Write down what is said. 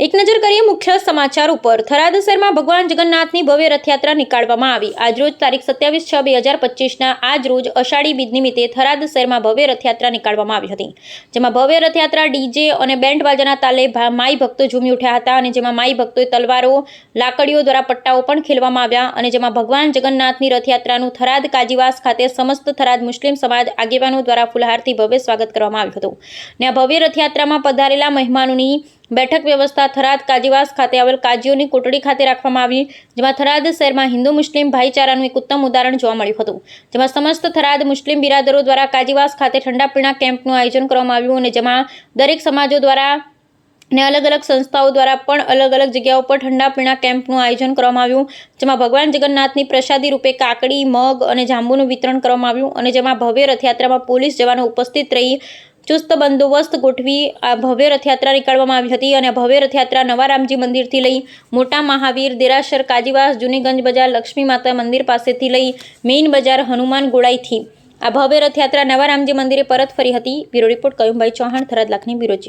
એક નજર કરીએ મુખ્ય સમાચાર ઉપર. થરાદ શહેરમાં ભગવાન જગન્નાથની ભવ્ય રથયાત્રા નીકાળવામાં આવી. આજરોજ તારીખ સત્યાવીસ છ બે હજાર પચીસના આજ રોજ અષાઢી બીજ નિમિત્તે થરાદ શહેરમાં ભવ્ય રથયાત્રા નીકાળવામાં આવી હતી. જેમાં ભવ્ય રથયાત્રા ડીજે અને બેન્ડ બાજાના તાલે માઈ ભક્તો ઝૂમી ઉઠ્યા હતા અને જેમાં માઈ ભક્તોએ તલવારો, લાકડીઓ દ્વારા પટ્ટાઓ પણ ખેલવામાં આવ્યા અને જેમાં ભગવાન જગન્નાથની રથયાત્રાનું થરાદ કાજીવાસ ખાતે સમસ્ત થરાદ મુસ્લિમ સમાજ આગેવાનો દ્વારા ફુલહારથી ભવ્ય સ્વાગત કરવામાં આવ્યું હતું. ને આ ભવ્ય રથયાત્રામાં પધારેલા મહેમાનોની બેઠક વ્યવસ્થા થરાદ કાજીવાસ ખાતે આવેલ કાજીઓની કોટડી ખાતે રાખવામાં આવી, જેમાં થરાદ શહેરમાં હિન્દુ મુસ્લિમ ભાઈચારાનું એક ઉત્તમ ઉદાહરણ જોવા મળ્યું હતું. જેમાં સમસ્ત થરાદ મુસ્લિમ બિરાદરો દ્વારા કાજીવાસ ખાતે ઠંડા પીણા કેમ્પનું આયોજન કરવામાં આવ્યું અને જેમાં દરેક સમાજો દ્વારા ને અલગ અલગ સંસ્થાઓ દ્વારા પણ અલગ અલગ જગ્યાઓ પર ઠંડા પીણા કેમ્પનું આયોજન કરવામાં આવ્યું, જેમાં ભગવાન જગન્નાથની પ્રસાદી રૂપે કાકડી, મગ અને જાંબુનું વિતરણ કરવામાં આવ્યું અને જેમાં ભવ્ય રથયાત્રામાં પોલીસ જવાનો ઉપસ્થિત રહી ચુસ્ત બંદોબસ્ત ગોઠવી આ ભવ્ય રથયાત્રા નીકાળવામાં આવી હતી અને ભવ્ય રથયાત્રા નવા રામજી મંદિરથી લઈ મોટા મહાવીર, દેરાસર, કાજીવાસ, જૂનીગંજ બજાર, લક્ષ્મી માતા મંદિર પાસેથી લઈ મેઇન બજાર, હનુમાન ગોળાઈથી આ ભવ્ય રથયાત્રા નવા રામજી મંદિરે પરત ફરી હતી. બ્યુરો રિપોર્ટ કયુંભાઈ ચૌહાણ, થરાદ લાખની બ્યુરો ચીફ